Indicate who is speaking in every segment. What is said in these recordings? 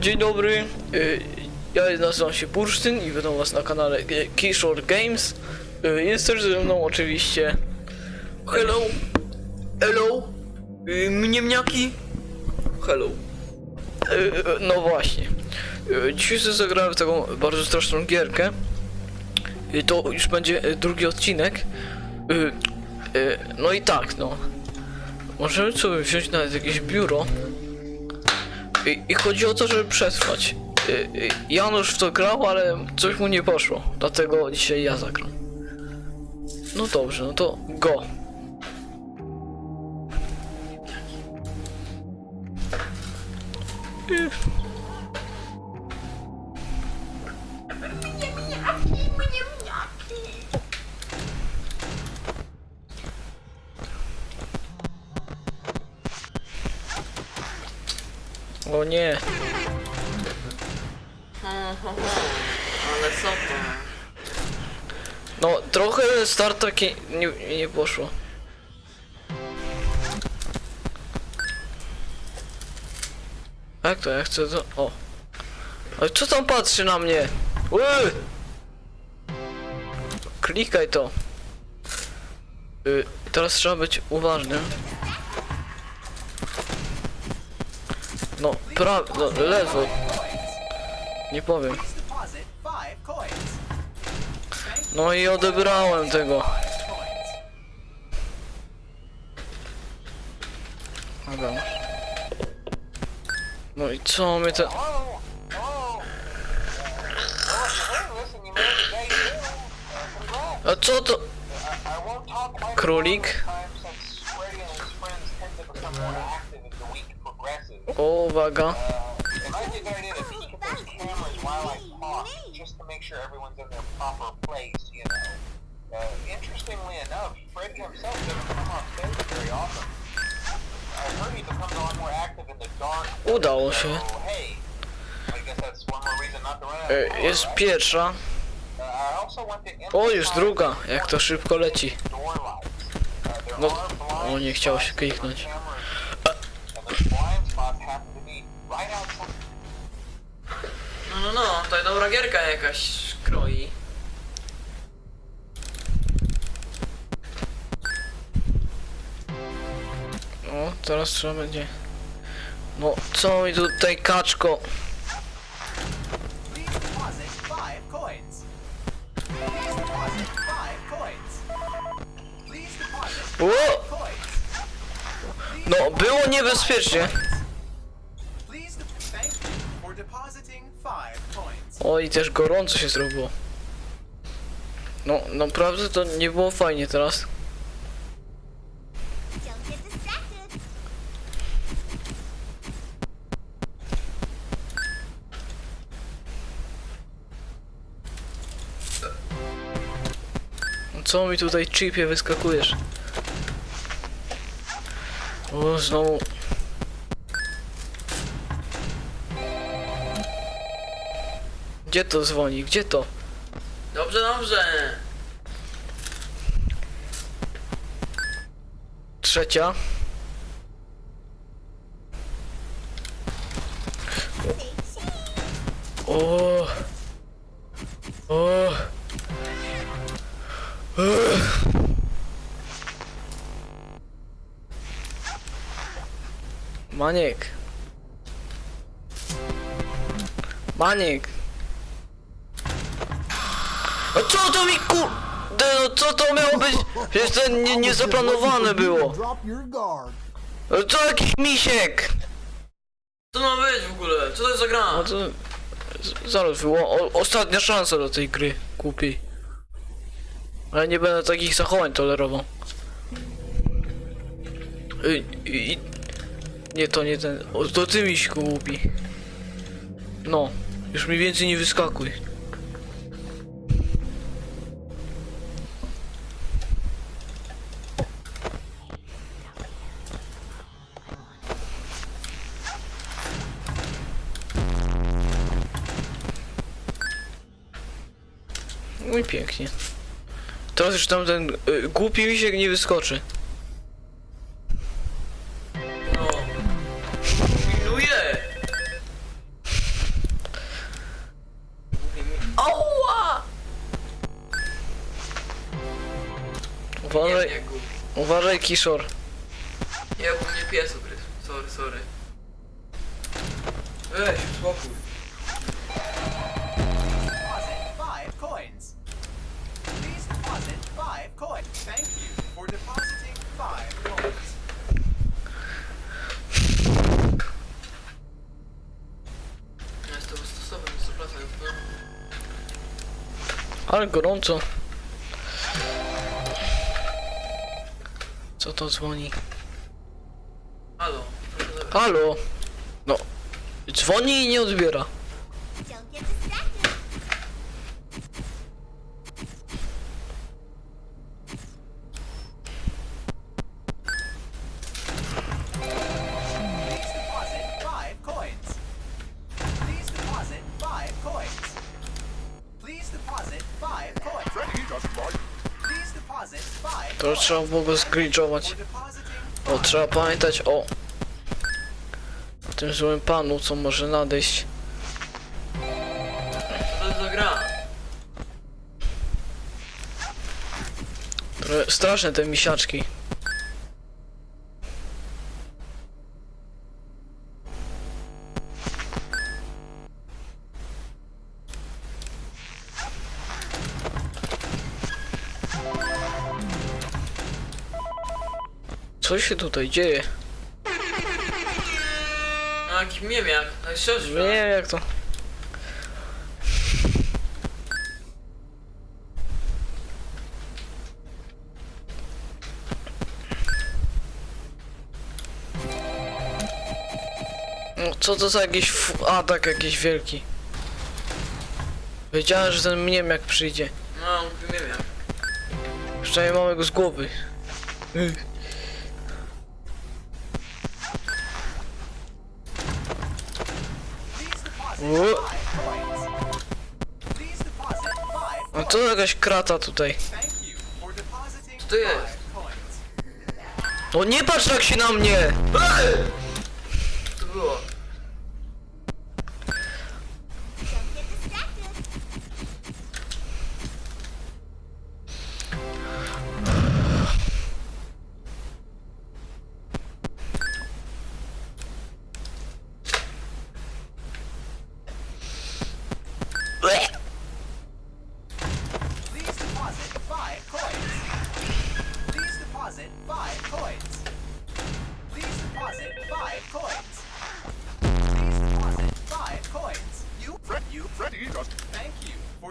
Speaker 1: Dzień dobry, Yy, ja nazywam się Bursztyn i witam was na kanale Keyshore Games. Yy, Jest też ze mną oczywiście... Hello! Hello! Yy, Mniemniaki! Hello! No właśnie. Dzisiaj sobie zagrałem w taką bardzo straszną gierkę. To już będzie drugi odcinek. No i tak, no. Możemy sobie wziąć nawet jakieś biuro. I, I chodzi o to, żeby przetrwać. Y, y, Janusz w to grał, ale coś mu nie poszło. Dlatego dzisiaj ja zagram. No dobrze, no to go. O nie.
Speaker 2: Ale co to?
Speaker 1: No, trochę start taki nie, nie poszło. Jak to? Ja chcę to... O. Ale co tam patrzy na mnie? Ły! Klikaj to. Y, teraz trzeba być uważnym. No, pra... No, lewo. Nie powiem. No i odebrałem tego. Dobra. No i co my te... A co to? Królik?
Speaker 3: Progresses.
Speaker 1: O, uwaga.
Speaker 3: Uh, those cameras while I talk, just to make sure everyone's in their proper place, you know. Uh, interestingly enough, Freddy himself doesn't come on stage very often. I heard he becomes a lot more active in the dark.
Speaker 1: Udało się.
Speaker 3: So, hey, I guess that's one more reason not to run out of
Speaker 1: E,
Speaker 3: power,
Speaker 1: Jest
Speaker 3: right?
Speaker 1: pierwsza.
Speaker 3: Uh, I also want to
Speaker 1: O, już druga. Jak to szybko leci.
Speaker 3: door lights. Uh, there
Speaker 1: No,
Speaker 3: are blind
Speaker 1: o, nie chciało się
Speaker 3: spots
Speaker 1: kliknąć.
Speaker 2: No, to dobra gierka jakaś kroi.
Speaker 1: O, teraz trzeba będzie... No, co mi tutaj kaczko? O! No, było niebezpiecznie. O, i też gorąco się zrobiło. No, naprawdę to nie było fajnie teraz. No Co mi tutaj chipie wyskakujesz? O, znowu. Gdzie to dzwoni? Gdzie to?
Speaker 2: Dobrze, dobrze.
Speaker 1: Trzecia. O. O. Ech. Maniek. Maniek. A co to mi ku... Ty, No co to miało być? Przecież to nie, niezaplanowane było.
Speaker 4: Guard.
Speaker 1: Ale Co jakiś misiek?
Speaker 2: Co ma być w ogóle? Co to jest za gra?
Speaker 1: No to... z- Zaraz było. O, ostatnia szansa do tej gry. Kupi. Ale nie będę takich zachowań tolerował. I, i, i- nie, to nie ten. O, to ty miś głupi. No. Już mi więcej nie wyskakuj. i pięknie. Teraz już tam ten y, głupi misiek nie wyskoczy.
Speaker 2: No. Pilnuję! Oła!
Speaker 1: Uważaj, Nie,
Speaker 2: nie, uważaj Kiszor. Ja bo mnie pies ugryzł. Sorry, sorry. Weź, spokój.
Speaker 1: Ale gorąco. Co to dzwoni?
Speaker 2: Halo.
Speaker 1: Halo? No. Dzwoni i nie odbiera. Trzeba było go zgridżować.
Speaker 5: for depositing
Speaker 1: O, trzeba pamiętać o tym złym panu, co może nadejść.
Speaker 2: To
Speaker 1: straszne te misiaczki. Co się tutaj dzieje?
Speaker 2: No jaki miemiak, to jest siostra.
Speaker 1: Nie wiem jak to. No co to za jakiś f- atak jakiś wielki. Wiedziałem, że ten mniemiak przyjdzie.
Speaker 2: No, głupi miemiak.
Speaker 1: Przynajmniej mamy go z głowy. No to jakaś krata tutaj.
Speaker 2: Co to jest?
Speaker 5: coins.
Speaker 1: No nie patrz tak się na mnie!
Speaker 2: Co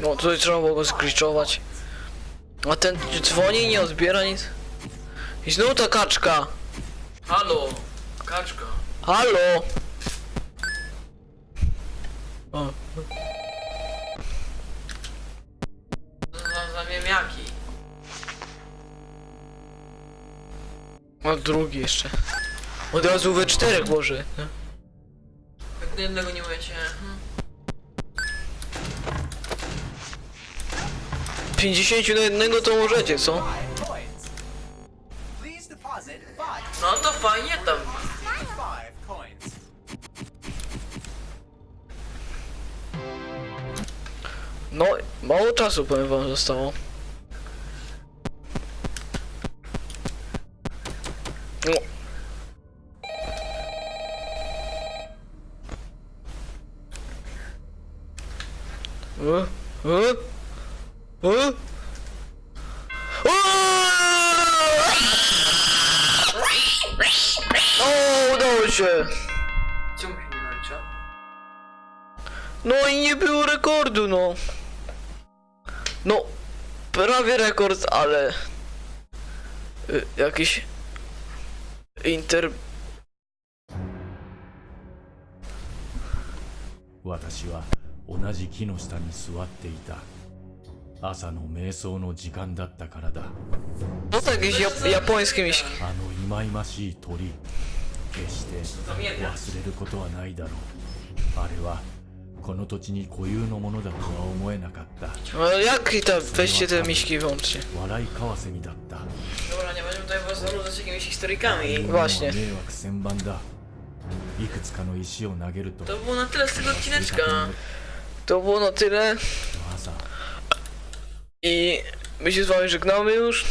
Speaker 1: No tutaj trzeba było go zgliczować. A ten dzwoni i nie odbiera nic. I znowu ta kaczka.
Speaker 2: Halo, kaczka.
Speaker 1: Halo! O,
Speaker 2: Co za,
Speaker 1: a drugi jeszcze. Od razu we czterech może.
Speaker 2: Jak na jednego nie umiecie. Hmm.
Speaker 1: 50 na jednego to możecie, co?
Speaker 2: No to fajnie tam.
Speaker 1: No, mało czasu powiem wam zostało. No. E? E? E? O, udało się!
Speaker 2: Czemu się nie nalicza?
Speaker 1: No i nie było rekordu, no. No, prawie rekord, ale... Y, jakiś... Inter...
Speaker 4: 私は同じ木の下に座っていた 朝の瞑想の時間だったからだ。あの忌々しい鳥、決して忘れることはないだろう。あれは、この土地に固有のものだとは思えなかった。笑いかわせみだった。迷惑千万だ。いくつかの石を投げると。
Speaker 2: どうな
Speaker 1: なし。って
Speaker 4: る。
Speaker 1: I my się z wami żegnamy już.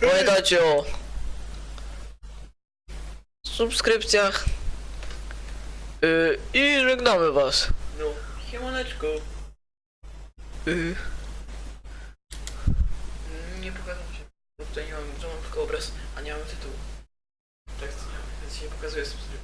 Speaker 1: Pamiętajcie o subskrypcjach. Yy, I żegnamy was.
Speaker 2: No, siemaneczko.
Speaker 1: Yy.
Speaker 2: Nie pokażę się. Bo tutaj nie mam, że mam tylko obraz, a nie mam tytułu. Tak, więc się nie pokazuje subskrypcji.